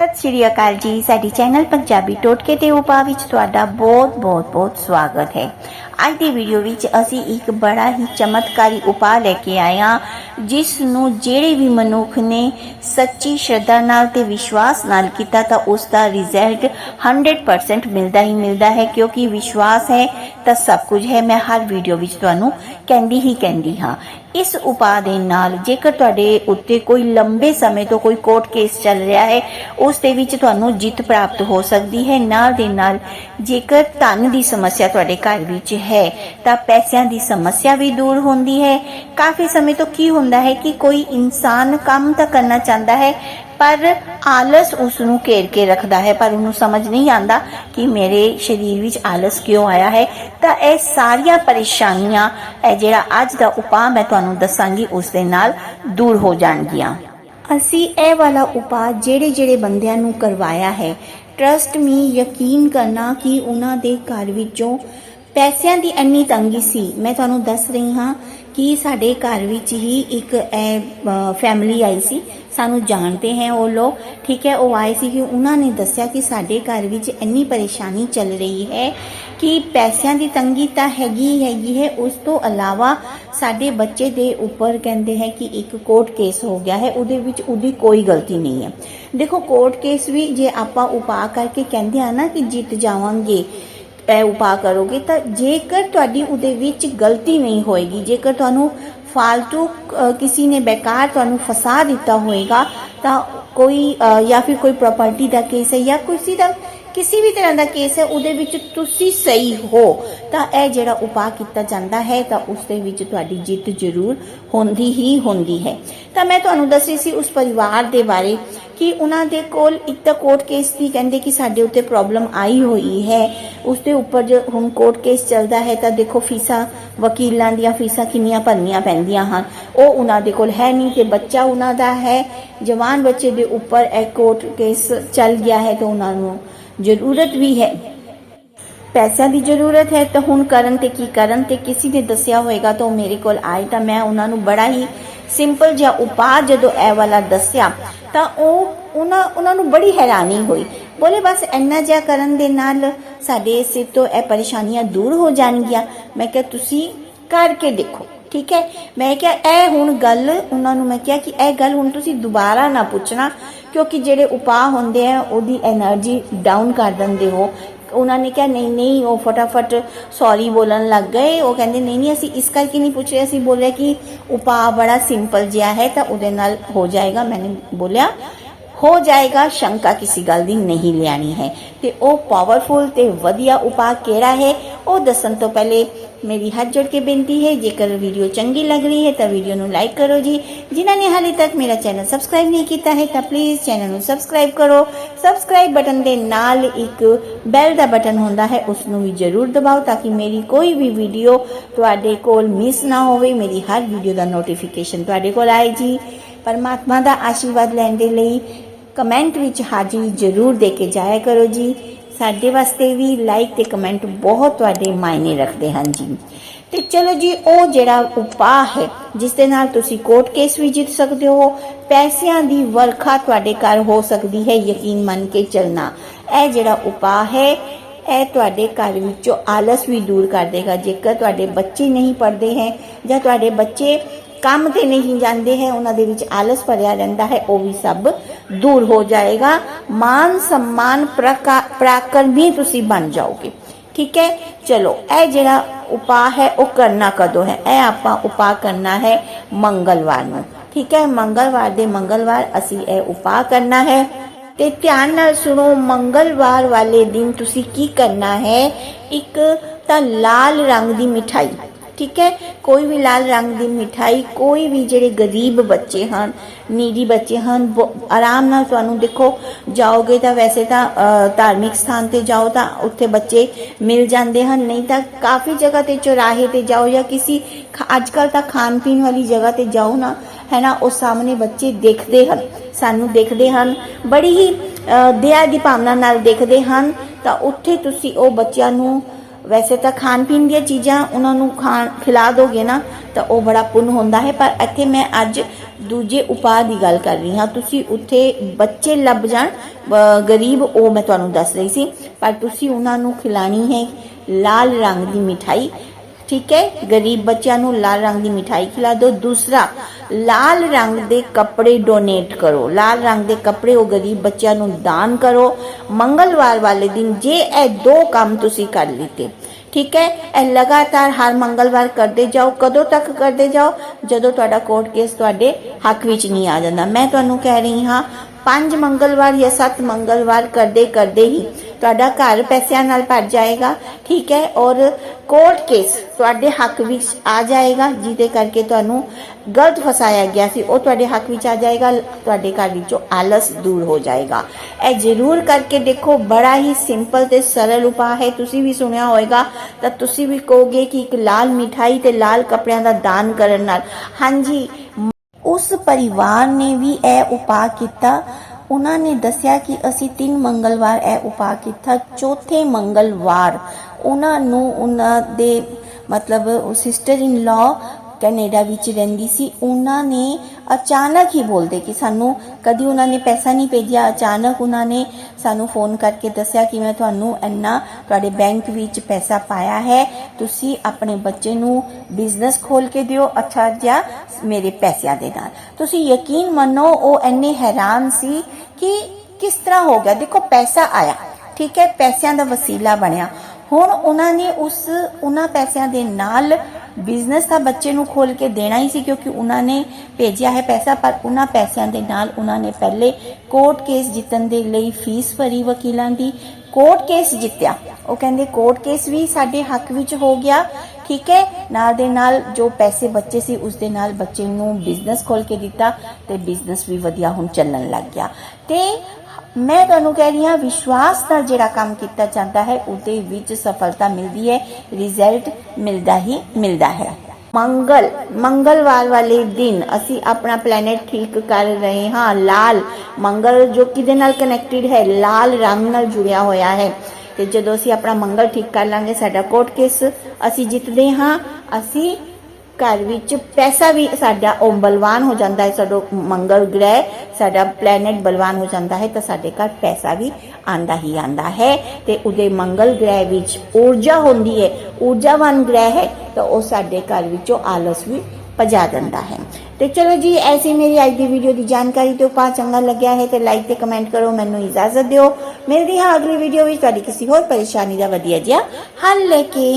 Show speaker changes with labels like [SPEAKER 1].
[SPEAKER 1] ਸਤਿ ਸ਼੍ਰੀ ਅਕਾਲ ਜੀ। ਸਾਡੀ ਚੈਨਲ ਪੰਜਾਬੀ ਟੋਟਕੇ ਤੇ ਉਪਾ ਵਿੱਚ ਤੁਹਾਡਾ ਬਹੁਤ ਬਹੁਤ ਬਹੁਤ ਸਵਾਗਤ ਹੈ। ਅੱਜ ਦੀ ਵੀਡੀਓ ਵਿੱਚ ਅਸੀਂ ਇੱਕ ਬੜਾ ਹੀ ਚਮਤਕਾਰੀ ਉਪਾਅ ਲੈ ਕੇ ਆਏ ਹਾਂ, ਜਿਸ ਨੂੰ ਜਿਹੜੇ ਵੀ ਮਨੁੱਖ ਨੇ ਸੱਚੀ ਸ਼ਰਧਾ ਨਾਲ ਤੇ ਵਿਸ਼ਵਾਸ ਨਾਲ ਕੀਤਾ ਤਾਂ ਉਸ ਦਾ ਰਿਜ਼ਲਟ 100% ਮਿਲਦਾ ਹੀ ਮਿਲਦਾ ਹੈ, ਕਿਉਂਕਿ ਵਿਸ਼ਵਾਸ ਹੈ ਤਾਂ ਸਭ ਕੁਝ ਹੈ। ਮੈਂ ਹਰ ਵੀਡੀਓ ਵਿੱਚ ਤੁਹਾਨੂੰ ਕਹਿੰਦੀ ਹੀ ਕਹਿੰਦੀ ਹਾਂ। ਇਸ ਉਪਾਅ ਦੇ ਨਾਲ ਜੇਕਰ ਤੁਹਾਡੇ ਉੱਤੇ ਕੋਈ ਲੰਬੇ ਸਮੇਂ ਤੋਂ ਕੋਈ ਕੋਰਟ ਕੇਸ ਚੱਲ ਰਿਹਾ ਹੈ, ਉਸ ਦੇ ਵਿੱਚ ਤੁਹਾਨੂੰ ਜਿੱਤ ਪ੍ਰਾਪਤ ਹੋ ਸਕਦੀ ਹੈ। ਨਾਲ ਦੇ ਨਾਲ ਜੇਕਰ ਧਨ ਦੀ ਸਮੱਸਿਆ ਤੁਹਾਡੇ ਘਰ ਵਿੱਚ ਹੈ, ਤਾਂ ਪੈਸਿਆਂ ਦੀ ਸਮੱਸਿਆ ਵੀ ਦੂਰ ਹੁੰਦੀ ਹੈ। ਕਾਫੀ ਸਮੇਂ ਤੋਂ ਕੀ ਹੁੰਦਾ ਹੈ ਕਿ ਕੋਈ ਇਨਸਾਨ ਕੰਮ ਤਾਂ ਕਰਨਾ ਚਾਹੁੰਦਾ ਹੈ, ਪਰ ਆਲਸ ਉਸ ਨੂੰ ਘੇਰ ਕੇ ਰੱਖਦਾ ਹੈ, ਪਰ ਉਹਨੂੰ ਸਮਝ ਨਹੀਂ ਆਂਦਾ ਕਿ ਮੇਰੇ ਸਰੀਰ ਵਿੱਚ ਆਲਸ ਕਿਉਂ ਆਇਆ ਹੈ। ਤਾਂ ਇਹ ਸਾਰੀਆਂ ਪਰੇਸ਼ਾਨੀਆਂ, ਇਹ ਜਿਹੜਾ ਅੱਜ ਦਾ ਉਪਾਅ ਮੈਂ ਤੁਹਾਨੂੰ ਦੱਸਾਂਗੀ, ਉਸ ਦੇ ਨਾਲ ਦੂਰ ਹੋ ਜਾਣਗੀਆਂ। ਅਸੀਂ ਇਹ ਵਾਲਾ ਉਪਾਅ ਜਿਹੜੇ ਜਿਹੜੇ ਬੰਦਿਆਂ ਨੂੰ ਕਰਵਾਇਆ ਹੈ ਟਰਸਟ ਮੀ ਯਕੀਨ ਕਰਨਾ ਕਿ ਉਹਨਾਂ ਦੇ ਘਰ ਵਿੱਚੋਂ ਪੈਸਿਆਂ ਦੀ ਇੰਨੀ ਤੰਗੀ ਸੀ। ਮੈਂ ਤੁਹਾਨੂੰ ਦੱਸ ਰਹੀ ਹਾਂ ਕਿ ਸਾਡੇ ਘਰ ਵਿੱਚ ਹੀ ਇੱਕ ਫੈਮਿਲੀ ਆਈ ਸੀ। ਸਾਨੂੰ ਜਾਣਦੇ ਹੈ ਉਹ ਲੋਕ। ਠੀਕ ਹੈ, ਉਹ ਆਏ ਸੀ ਕਿ ਉਹਨਾਂ ਨੇ ਦੱਸਿਆ ਕਿ ਸਾਡੇ ਘਰ ਵਿੱਚ ਇੰਨੀ ਪਰੇਸ਼ਾਨੀ ਚੱਲ ਰਹੀ ਹੈ ਕਿ ਪੈਸਿਆਂ ਦੀ ਤੰਗੀ ਤਾਂ ਹੈਗੀ ਹੈਗੀ ਹੈ। ਉਸ ਤੋਂ ਇਲਾਵਾ ਸਾਡੇ ਬੱਚੇ ਦੇ ਉੱਪਰ ਕਹਿੰਦੇ ਹੈ ਕਿ ਇੱਕ ਕੋਰਟ ਕੇਸ ਹੋ ਗਿਆ ਹੈ। ਉਹਦੇ ਵਿੱਚ ਉਹਦੀ ਕੋਈ ਗਲਤੀ ਨਹੀਂ ਹੈ। ਦੇਖੋ ਕੋਰਟ ਕੇਸ ਵੀ ਜੇ ਆਪਾਂ ਉਪਾਅ ਕਰਕੇ ਕਹਿੰਦੇ ਆ ਨਾ ਕਿ ਜਿੱਤ ਜਾਵਾਂਗੇ ਇਹ ਉਪਾਅ ਕਰੋਗੇ ਤਾਂ ਜੇਕਰ ਤੁਹਾਡੀ ਉਹਦੇ ਵਿੱਚ ਗਲਤੀ ਨਹੀਂ ਹੋਏਗੀ, ਜੇਕਰ ਤੁਹਾਨੂੰ ਫਾਲਤੂ ਕਿਸੇ ਨੇ ਬੇਕਾਰ ਤੁਹਾਨੂੰ ਫਸਾ ਦਿੱਤਾ ਹੋਏਗਾ, ਤਾਂ ਕੋਈ ਜਾਂ ਫਿਰ ਕੋਈ ਪ੍ਰਾਪਰਟੀ ਦਾ ਕੇਸ ਹੈ ਜਾਂ ਕਿਸੇ ਦਾ ਕਿਸੇ ਵੀ ਤਰ੍ਹਾਂ ਦਾ ਕੇਸ ਹੈ, ਉਹਦੇ ਵਿੱਚ ਤੁਸੀਂ ਸਹੀ ਹੋ, ਤਾਂ ਇਹ ਜਿਹੜਾ ਉਪਾਅ ਕੀਤਾ ਜਾਂਦਾ ਹੈ, ਤਾਂ ਉਸ ਦੇ ਵਿੱਚ ਤੁਹਾਡੀ ਜਿੱਤ ਜ਼ਰੂਰ ਹੁੰਦੀ ਹੀ ਹੁੰਦੀ ਹੈ। ਤਾਂ ਮੈਂ ਤੁਹਾਨੂੰ ਦੱਸੀ ਸੀ ਉਸ ਪਰਿਵਾਰ ਦੇ ਬਾਰੇ ਕਿ ਉਹਨਾਂ ਦੇ ਕੋਲ ਇੱਕ ਤਾਂ ਕੋਰਟ ਕੇਸ ਦੀ ਕਹਿੰਦੇ ਕਿ ਸਾਡੇ ਉੱਤੇ ਪ੍ਰੋਬਲਮ ਆਈ ਹੋਈ ਹੈ। ਉਸ ਦੇ ਉੱਪਰ ਜੋ ਹੁਣ ਕੋਰਟ ਕੇਸ ਚੱਲਦਾ ਹੈ, ਤਾਂ ਦੇਖੋ ਫੀਸਾਂ, ਵਕੀਲਾਂ ਦੀਆਂ ਫੀਸਾਂ ਕਿੰਨੀਆਂ ਭਰਨੀਆਂ ਪੈਂਦੀਆਂ ਹਨ। ਉਹ ਉਹਨਾਂ ਦੇ ਕੋਲ ਹੈ ਨਹੀਂ ਤੇ ਬੱਚਾ ਉਹਨਾਂ ਦਾ ਹੈ। ਜਵਾਨ ਬੱਚੇ ਦੇ ਉੱਪਰ ਇਹ ਕੋਰਟ ਕੇਸ ਚੱਲ ਗਿਆ ਹੈ, ਤਾਂ ਉਹਨਾਂ ਨੂੰ ਜ਼ਰੂਰਤ ਵੀ ਹੈ। ਪੈਸਿਆਂ ਦੀ ਜ਼ਰੂਰਤ ਹੈ ਤਾਂ ਹੁਣ ਕਰਨ ਤੇ ਕੀ ਕਰਨ ਤੇ ਕਿਸੇ ਨੇ ਦੱਸਿਆ ਹੋਏਗਾ ਤਾਂ ਉਹ ਮੇਰੇ ਕੋਲ ਆਏ ਤਾਂ ਮੈਂ ਉਹਨਾਂ ਨੂੰ ਬੜਾ ਹੀ ਸਿੰਪਲ ਜਿਹਾ ਉਪਾਅ ਜਦੋਂ ਇਹ ਵਾਲਾ ਦੱਸਿਆ ਤਾਂ ਉਹ ਉਹਨਾਂ ਉਹਨਾਂ ਨੂੰ ਬੜੀ ਹੈਰਾਨੀ ਹੋਈ। ਬੋਲੇ ਬਸ ਇੰਨਾ ਜਿਹਾ ਕਰਨ ਦੇ ਨਾਲ ਸਾਡੇ ਸਿਰ ਤੋਂ ਇਹ ਪਰੇਸ਼ਾਨੀਆਂ ਦੂਰ ਹੋ ਜਾਣਗੀਆਂ। ਮੈਂ ਕਿਹਾ ਤੁਸੀਂ ਕਰਕੇ ਦੇਖੋ, ਠੀਕ ਹੈ? ਮੈਂ ਕਿਹਾ ਇਹ ਹੁਣ ਗੱਲ, ਉਹਨਾਂ ਨੂੰ ਮੈਂ ਕਿਹਾ ਕਿ ਇਹ ਗੱਲ ਹੁਣ ਤੁਸੀਂ ਦੁਬਾਰਾ ਨਾ ਪੁੱਛਣਾ। ਕਿਉਂਕਿ ਜਿਹੜੇ ਉਪਾਅ ਹੁੰਦੇ ਆ, ਉਹਦੀ એનર્ਜੀ ਡਾਊਨ ਕਰ ਦਿੰਦੇ ਹੋ। ਉਹਨਾਂ ਨੇ ਕਿਹਾ, ਨਹੀਂ ਨਹੀਂ, ਉਹ ਫਟਾਫਟ ਸੌਰੀ ਬੋਲਣ ਲੱਗ ਗਏ। ਉਹ ਕਹਿੰਦੇ, ਨਹੀਂ ਨਹੀਂ, ਅਸੀਂ ਇਸ ਕਰਕੇ ਨਹੀਂ ਪੁੱਛ ਰਹੇ। ਅਸੀਂ ਬੋਲ ਰਹੇ ਕਿ ਉਪਾਅ ਬੜਾ ਸਿੰਪਲ ਜਿਹਾ ਹੈ, ਤਾਂ ਉਹਦੇ ਨਾਲ ਹੋ ਜਾਏਗਾ। ਮੈਨੇ ਬੋਲਿਆ, ਹੋ ਜਾਏਗਾ, ਸ਼ੰਕਾ ਕਿਸੇ ਗੱਲ ਦੀ ਨਹੀਂ ਲਿਆਣੀ ਹੈ। ਤੇ ਉਹ ਪਾਵਰਫੁਲ ਤੇ ਵਧੀਆ ਉਪਾਅ ਕਿਹੜਾ ਹੈ, ਉਹ ਦੱਸਣ ਤੋਂ ਪਹਿਲੇ ਮੇਰੀ ਹੱਥ ਜੋੜ ਕੇ ਬੇਨਤੀ ਹੈ ਜੇਕਰ ਵੀਡੀਓ ਚੰਗੀ ਲੱਗ ਰਹੀ ਹੈ ਤਾਂ ਵੀਡੀਓ ਨੂੰ ਲਾਈਕ ਕਰੋ ਜੀ ਜਿਨ੍ਹਾਂ ਨੇ ਹਾਲੇ ਤੱਕ ਮੇਰਾ ਚੈਨਲ ਸਬਸਕ੍ਰਾਈਬ ਨਹੀਂ ਕੀਤਾ ਹੈ ਤਾਂ ਪਲੀਜ਼ ਚੈਨਲ ਨੂੰ ਸਬਸਕ੍ਰਾਈਬ ਕਰੋ ਸਬਸਕ੍ਰਾਈਬ ਬਟਨ ਦੇ ਨਾਲ ਇੱਕ ਬੈਲ ਦਾ ਬਟਨ ਹੁੰਦਾ ਹੈ ਉਸ ਨੂੰ ਵੀ ਜ਼ਰੂਰ ਦਬਾਓ ਤਾਂ ਕਿ ਮੇਰੀ ਕੋਈ ਵੀ ਵੀਡੀਓ ਤੁਹਾਡੇ ਕੋਲ ਮਿਸ ਨਾ ਹੋਵੇ ਮੇਰੀ ਹਰ ਵੀਡੀਓ ਦਾ ਨੋਟੀਫਿਕੇਸ਼ਨ ਤੁਹਾਡੇ ਕੋਲ ਆਏ ਜੀ ਪਰਮਾਤਮਾ ਦਾ ਆਸ਼ੀਰਵਾਦ ਲੈਣ ਦੇ ਲਈ ਕਮੈਂਟ ਵਿੱਚ ਹਾਜ਼ਰੀ ਜ਼ਰੂਰ ਦੇ ਕੇ ਜਾਇਆ ਕਰੋ ਜੀ ਸਾਡੇ ਵਾਸਤੇ ਵੀ ਲਾਈਕ ਤੇ ਕਮੈਂਟ ਬਹੁਤ ਤੁਹਾਡੇ ਮਾਇਨੇ ਰੱਖਦੇ ਹਨ ਜੀ। ਤੇ ਚਲੋ ਜੀ, ਉਹ ਜਿਹੜਾ ਉਪਾਅ ਹੈ, ਜਿਸ ਦੇ ਨਾਲ ਤੁਸੀਂ ਕੋਰਟ ਕੇਸ ਵੀ ਜਿੱਤ ਸਕਦੇ ਹੋ, ਪੈਸਿਆਂ ਦੀ ਵਰਖਾ ਤੁਹਾਡੇ ਘਰ ਹੋ ਸਕਦੀ ਹੈ, ਯਕੀਨ ਮੰਨ ਕੇ ਚੱਲਣਾ। ਇਹ ਜਿਹੜਾ ਉਪਾਅ ਹੈ, ਇਹ ਤੁਹਾਡੇ ਘਰ ਵਿੱਚੋਂ ਆਲਸ ਵੀ ਦੂਰ ਕਰ ਦੇਗਾ। ਜੇਕਰ ਤੁਹਾਡੇ ਬੱਚੇ ਨਹੀਂ ਪੜ੍ਹਦੇ ਹੈ ਜਾਂ ਤੁਹਾਡੇ ਬੱਚੇ ਕੰਮ ਤੇ ਨਹੀਂ ਜਾਂਦੇ ਹੈ, ਉਹਨਾਂ ਦੇ ਵਿੱਚ ਆਲਸ ਭਰਿਆ ਰਹਿੰਦਾ ਹੈ, ਉਹ ਵੀ ਸਭ ਦੂਰ ਹੋ ਜਾਏਗਾ। ਮਾਨ ਸਨਮਾਨ ਪ੍ਰਾਕਰਮੀ ਤੁਸੀਂ ਬਣ ਜਾਓਗੇ। ਠੀਕ ਹੈ? ਚਲੋ, ਇਹ ਜਿਹੜਾ ਉਪਾਅ ਹੈ, ਉਹ ਕਰਨਾ ਕਦੋਂ ਹੈ? ਇਹ ਆਪਾਂ ਉਪਾਅ ਕਰਨਾ ਹੈ ਮੰਗਲਵਾਰ ਨੂੰ। ਠੀਕ ਹੈ? ਮੰਗਲਵਾਰ ਦੇ ਮੰਗਲਵਾਰ ਅਸੀਂ ਇਹ ਉਪਾਅ ਕਰਨਾ ਹੈ। ਤੇ ਧਿਆਨ ਨਾਲ ਸੁਣੋ, ਮੰਗਲਵਾਰ ਵਾਲੇ ਦਿਨ ਤੁਸੀਂ ਕੀ ਕਰਨਾ ਹੈ? ਇੱਕ ਤਾਂ ਲਾਲ ਰੰਗ ਦੀ ਮਿਠਾਈ। ਠੀਕ ਹੈ? ਕੋਈ ਵੀ ਲਾਲ ਰੰਗ ਦੀ ਮਿਠਾਈ, ਕੋਈ ਵੀ ਜਿਹੜੇ ਗਰੀਬ ਬੱਚੇ ਹਨ, ਨੀਡੀ ਬੱਚੇ ਹਨ, ਬ- ਆਰਾਮ ਨਾਲ ਤੁਹਾਨੂੰ ਦੇਖੋ, ਜਾਓਗੇ ਤਾਂ ਵੈਸੇ ਤਾਂ ਧਾਰਮਿਕ ਸਥਾਨ ਤੇ ਜਾਓ ਤਾਂ ਉੱਥੇ ਬੱਚੇ ਮਿਲ ਜਾਂਦੇ ਹਨ, ਨਹੀਂ ਤਾਂ ਕਾਫੀ ਜਗ੍ਹਾ ਤੇ ਚੌਰਾਹੇ ਤੇ ਜਾਓ ਜਾਂ ਕਿਸੇ ਅੱਜ ਕੱਲ ਤਾਂ ਖਾਣ ਪੀਣ ਵਾਲੀ ਜਗ੍ਹਾ ਤੇ ਜਾਓ ਨਾ, ਹੈ ਨਾ, ਉਹ ਸਾਹਮਣੇ ਬੱਚੇ ਦੇਖਦੇ ਹਨ, ਸਾਨੂੰ ਦੇਖਦੇ ਹਨ, ਬੜੀ ਹੀ ਦਇਆ ਦੀ ਭਾਵਨਾ ਨਾਲ ਦੇਖਦੇ ਹਨ, ਤਾਂ ਉੱਥੇ ਤੁਸੀਂ ਉਹ ਬੱਚਿਆਂ ਨੂੰ ਵੈਸੇ ਤਾਂ ਖਾਣ ਪੀਣ ਦੀਆਂ ਚੀਜ਼ਾਂ ਉਹਨਾਂ ਨੂੰ ਖਾਣ ਖਿਲਾ ਦੋਗੇ ਨਾ, ਤਾਂ ਉਹ ਬੜਾ ਪੁੰਨ ਹੁੰਦਾ ਹੈ। ਪਰ ਇੱਥੇ ਮੈਂ ਅੱਜ ਦੂਜੇ ਉਪਾਅ ਦੀ ਗੱਲ ਕਰ ਰਹੀ ਹਾਂ। ਤੁਸੀਂ ਉੱਥੇ ਬੱਚੇ ਲੱਭ ਜਾਣ ਗਰੀਬ ਉਹ ਮੈਂ ਤੁਹਾਨੂੰ ਦੱਸ ਰਹੀ ਸੀ। ਪਰ ਤੁਸੀਂ ਉਹਨਾਂ ਨੂੰ ਖਿਲਾਣੀ ਹੈ ਲਾਲ ਰੰਗ ਦੀ ਮਿਠਾਈ। ਠੀਕ ਹੈ, ਗਰੀਬ ਬੱਚਿਆਂ ਨੂੰ ਲਾਲ ਰੰਗ ਦੀ ਮਿਠਾਈ ਖਿਲਾ ਦਿਓ। ਦੂਸਰਾ, ਲਾਲ ਰੰਗ ਦੇ ਕੱਪੜੇ ਡੋਨੇਟ ਕਰੋ। ਲਾਲ ਰੰਗ ਦੇ ਕੱਪੜੇ ਉਹ ਗਰੀਬ ਬੱਚਿਆਂ ਨੂੰ ਦਾਨ ਕਰੋ। ਮੰਗਲਵਾਰ ਵਾਲੇ ਦਿਨ ਜੇ ਇਹ ਦੋ ਕੰਮ ਤੁਸੀਂ ਕਰ ਲਿੱਤੇ, ਠੀਕ ਹੈ, ਇਹ ਲਗਾਤਾਰ ਹਰ ਮੰਗਲਵਾਰ ਕਰਦੇ ਜਾਓ, ਕਦੋਂ ਤੱਕ ਕਰਦੇ ਜਾਓ? ਜਦੋਂ ਤੁਹਾਡਾ ਕੋਰਟ ਕੇਸ ਤੁਹਾਡੇ ਹੱਕ ਵਿੱਚ ਨਹੀਂ ਆ ਜਾਂਦਾ। ਮੈਂ ਤੁਹਾਨੂੰ ਕਹਿ ਰਹੀ ਹਾਂ, ਪੰਜ ਮੰਗਲਵਾਰ ਜਾਂ ਸੱਤ ਮੰਗਲਵਾਰ ਕਰਦੇ ਕਰਦੇ ਹੀ ਤੁਹਾਡਾ ਘਰ ਪੈਸਿਆਂ ਨਾਲ ਭਰ ਜਾਏਗਾ, ਠੀਕ ਹੈ? ਔਰ ਕੋਰਟ ਕੇਸ ਤੁਹਾਡੇ ਹੱਕ ਵਿੱਚ ਆ ਜਾਏਗਾ, ਜਿਹਦੇ ਕਰਕੇ ਤੁਹਾਨੂੰ ਗਲਤ ਫਸਾਇਆ ਗਿਆ ਸੀ, ਉਹ ਤੁਹਾਡੇ ਹੱਕ ਵਿੱਚ ਆ ਜਾਏਗਾ, ਤੁਹਾਡੇ ਘਰ ਵਿੱਚੋਂ ਆਲਸ ਦੂਰ ਹੋ ਜਾਏਗਾ। ਇਹ ਜ਼ਰੂਰ ਕਰਕੇ ਦੇਖੋ, ਬੜਾ ਹੀ ਸਿੰਪਲ ਤੇ ਸਰਲ ਉਪਾਅ ਹੈ। ਤੁਸੀਂ ਵੀ ਸੁਣਿਆ ਹੋਵੇਗਾ ਤਾਂ ਤੁਸੀਂ ਵੀ ਕਹੋਗੇ ਕਿ ਇੱਕ ਲਾਲ ਮਿਠਾਈ ਤੇ ਲਾਲ ਕੱਪੜਿਆਂ ਦਾ ਦਾਨ ਕਰਨ ਨਾਲ। ਹਾਂਜੀ, ਉਸ ਪਰਿਵਾਰ ਨੇ ਵੀ ਇਹ ਉਪਾਅ ਕੀਤਾ। ਉਹਨਾਂ ਨੇ ਦੱਸਿਆ ਕਿ ਅਸੀਂ ਤਿੰਨ ਮੰਗਲਵਾਰ ਇਹ ਉਪਾਅ ਕੀਤਾ। ਚੌਥੇ ਮੰਗਲਵਾਰ ਉਹਨਾਂ ਨੂੰ ਉਹਨਾਂ ਦੇ ਮਤਲਬ ਸਿਸਟਰ ਇਨ ਲਾ ਕੈਨੇਡਾ ਵਿੱਚ ਰਹਿੰਦੀ ਸੀ। ਉਹਨਾਂ ਨੇ ਅਚਾਨਕ ਹੀ ਬੋਲਦੇ ਕਿ ਸਾਨੂੰ ਕਦੀ ਉਹਨਾਂ ਨੇ ਪੈਸਾ ਨਹੀਂ ਭੇਜਿਆ, ਅਚਾਨਕ ਉਹਨਾਂ ਨੇ ਸਾਨੂੰ ਫੋਨ ਕਰਕੇ ਦੱਸਿਆ ਕਿ ਮੈਂ ਤੁਹਾਨੂੰ ਇੰਨਾ ਤੁਹਾਡੇ ਬੈਂਕ ਵਿੱਚ ਪੈਸਾ ਪਾਇਆ ਹੈ, ਤੁਸੀਂ ਆਪਣੇ ਬੱਚੇ ਨੂੰ ਬਿਜ਼ਨਸ ਖੋਲ ਕੇ ਦਿਓ, ਅੱਛਾ ਜਿਹਾ ਮੇਰੇ ਪੈਸਿਆਂ ਦੇ ਨਾਲ। ਤੁਸੀਂ ਯਕੀਨ ਮੰਨੋ, ਉਹ ਇੰਨੇ ਹੈਰਾਨ ਸੀ ਕਿ ਕਿਸ ਤਰ੍ਹਾਂ ਹੋ ਗਿਆ। ਦੇਖੋ, ਪੈਸਾ ਆਇਆ, ਠੀਕ ਹੈ, ਪੈਸਿਆਂ ਦਾ ਵਸੀਲਾ ਬਣਿਆ। ਹੁਣ ਉਹਨਾਂ ਨੇ ਉਸ, ਉਹਨਾਂ ਪੈਸਿਆਂ ਦੇ ਨਾਲ ਬਿਜ਼ਨਸ ਤਾਂ ਬੱਚੇ ਨੂੰ ਖੋਲ ਕੇ ਦੇਣਾ ਹੀ ਸੀ ਕਿਉਂਕਿ ਉਹਨਾਂ ਨੇ ਭੇਜਿਆ ਹੈ ਪੈਸਾ, ਪਰ ਉਹਨਾਂ ਪੈਸਿਆਂ ਦੇ ਨਾਲ ਉਹਨਾਂ ਨੇ ਪਹਿਲੇ ਕੋਰਟ ਕੇਸ ਜਿੱਤਣ ਦੇ ਲਈ ਫੀਸ ਭਰੀ ਵਕੀਲਾਂ ਦੀ। ਕੋਰਟ ਕੇਸ ਜਿੱਤਿਆ। ਉਹ ਕਹਿੰਦੇ ਕੋਰਟ ਕੇਸ ਵੀ ਸਾਡੇ ਹੱਕ ਵਿੱਚ ਹੋ ਗਿਆ, ਠੀਕ ਹੈ? ਨਾਲ ਦੇ ਨਾਲ ਜੋ ਪੈਸੇ ਬੱਚੇ ਸੀ, ਉਸ ਦੇ ਨਾਲ ਬੱਚੇ ਨੂੰ ਬਿਜ਼ਨਸ ਖੋਲ ਕੇ ਦਿੱਤਾ ਤੇ ਬਿਜ਼ਨਸ ਵੀ ਵਧੀਆ ਹੁਣ ਚੱਲਣ ਲੱਗ ਗਿਆ। ਤੇ ਮੈਂ ਤੁਹਾਨੂੰ ਕਹਿ ਰਹੀ ਹਾਂ, ਵਿਸ਼ਵਾਸ ਨਾਲ ਜਿਹੜਾ ਕੰਮ ਕੀਤਾ ਜਾਂਦਾ ਹੈ, ਉਹਦੇ ਵਿੱਚ ਸਫਲਤਾ ਮਿਲਦੀ ਹੈ ਰਿਜ਼ਲਟ ਮਿਲਦਾ ਹੀ ਮਿਲਦਾ ਹੈ। ਮੰਗਲ, ਮੰਗਲਵਾਰ ਵਾਲੇ ਦਿਨ ਅਸੀਂ ਆਪਣਾ ਪਲੈਨਟ ਠੀਕ ਕਰ ਰਹੇ ਹਾਂ, ਲਾਲ। ਮੰਗਲ ਜੋ ਕਿਹਦੇ ਨਾਲ ਕਨੈਕਟਡ ਹੈ, ਲਾਲ ਰੰਗ ਨਾਲ ਜੁੜਿਆ ਹੋਇਆ ਹੈ। ਤੇ ਜਦੋਂ ਅਸੀਂ ਆਪਣਾ ਮੰਗਲ ਠੀਕ ਕਰ ਲਾਂਗੇ, ਸਾਡਾ ਕੋਟ ਕੇਸ ਅਸੀਂ ਜਿੱਤਦੇ ਹਾਂ, ਅਸੀਂ ਘਰ ਵਿੱਚ ਪੈਸਾ ਵੀ ਸਾਡਾ ਉਹ ਬਲਵਾਨ ਹੋ ਜਾਂਦਾ ਹੈ, ਸਾਡਾ ਮੰਗਲ ਗ੍ਰਹਿ, ਸਾਡਾ ਪਲੈਨਟ ਬਲਵਾਨ ਹੋ ਜਾਂਦਾ ਹੈ, ਤਾਂ ਸਾਡੇ ਘਰ ਪੈਸਾ ਵੀ ਆਂਦਾ ਹੀ ਆਂਦਾ ਹੈ। ਤੇ ਉਹਦੇ ਮੰਗਲ ਗ੍ਰਹਿ ਵਿੱਚ ਊਰਜਾ ਹੁੰਦੀ ਹੈ, ਊਰਜਾਵਾਨ ਗ੍ਰਹਿ ਹੈ, ਤਾਂ ਉਹ ਸਾਡੇ ਘਰ ਵਿੱਚੋਂ ਆਲਸ ਵੀ ਭਜਾ ਦਿੰਦਾ ਹੈ। ਤੇ ਚਲੋ ਜੀ, ਐਸੀ ਮੇਰੀ ਅੱਜ ਦੀ ਵੀਡੀਓ ਦੀ ਜਾਣਕਾਰੀ ਤੇ ਉਪਾਅ ਚੰਗਾ ਲੱਗਿਆ ਹੈ, ਤੇ ਲਾਈਕ ਤੇ ਕਮੈਂਟ ਕਰੋ, ਮੈਨੂੰ ਇਜਾਜ਼ਤ ਦਿਓ। ਮਿਲਦੀ ਹਾਂ ਅਗਲੀ ਵੀਡੀਓ ਵਿੱਚ, ਤੁਹਾਡੀ ਕਿਸੇ ਹੋਰ ਪਰੇਸ਼ਾਨੀ ਦਾ ਵਧੀਆ ਜਿਹਾ ਹੱਲ ਲੈ ਕੇ।